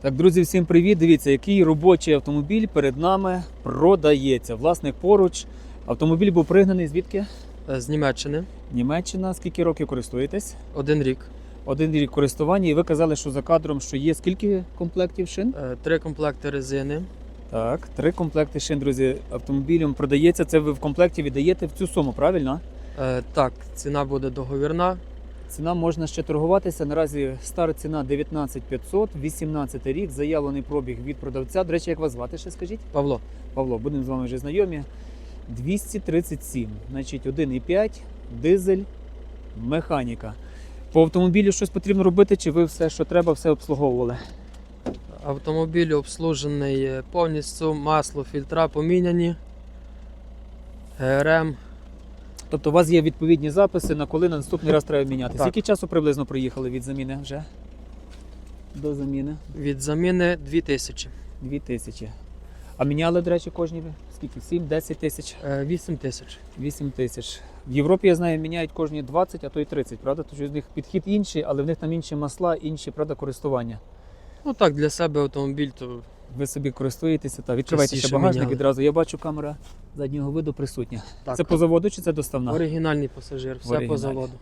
Так, друзі, всім привіт! Дивіться, який робочий автомобіль перед нами продається. Власник поруч. Автомобіль був пригнаний звідки? Е, з Німеччини. Німеччина. Скільки років користуєтесь? Один рік. Один рік користування, і ви казали, що за кадром що є скільки комплектів шин? Е, Три комплекти резини. Так, три комплекти шин, друзі. Автомобілем продається. Це ви в комплекті віддаєте в цю суму, правильно? Е, Так, ціна буде договірна. Ціна можна ще торгуватися. Наразі стара ціна 19 500, 18 рік, заявлений пробіг від продавця. До речі, як вас звати ще скажіть? Павло, Павло, будемо з вами вже знайомі. 237, значить 1,5, дизель, механіка. По автомобілю щось потрібно робити, чи ви все, що треба, все обслуговували? автомобіль обслужений е, повністю, масло, фільтра поміняні. ГРМ. Тобто у вас є відповідні записи, на коли на наступний раз треба міняти. Так. Скільки часу приблизно проїхали від заміни вже? До заміни? Від заміни 2000. 2000. А міняли, до речі, кожні ви? скільки? 7-10 тисяч? Е, 8 тисяч. 8 тисяч. В Європі, я знаю, міняють кожні 20, а то й 30, правда? Що з них підхід інший, але в них там інші масла, інші, правда, користування. Ну так, для себе автомобіль, то Ви собі користуєтеся та відкривайте ще Частіше багажник міняли. відразу. Я бачу, камера заднього виду присутня. так. Це по заводу чи це доставна? оригінальний пасажир, все по заводу.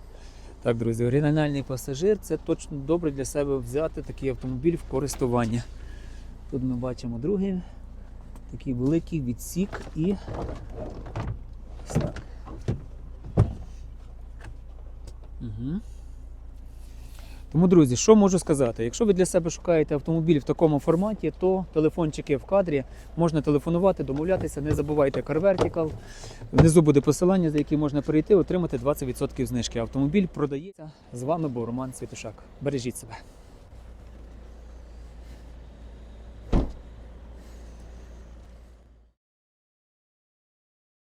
Так, друзі, оригінальний пасажир це точно добре для себе взяти такий автомобіль в користування. Тут ми бачимо другий такий великий відсік і. Ось так. Угу. Тому, друзі, що можу сказати? Якщо ви для себе шукаєте автомобіль в такому форматі, то телефончики в кадрі можна телефонувати, домовлятися. Не забувайте Car Vertical. Внизу буде посилання, за яке можна перейти, отримати 20% знижки. Автомобіль продається. З вами був Роман Світушак. Бережіть себе.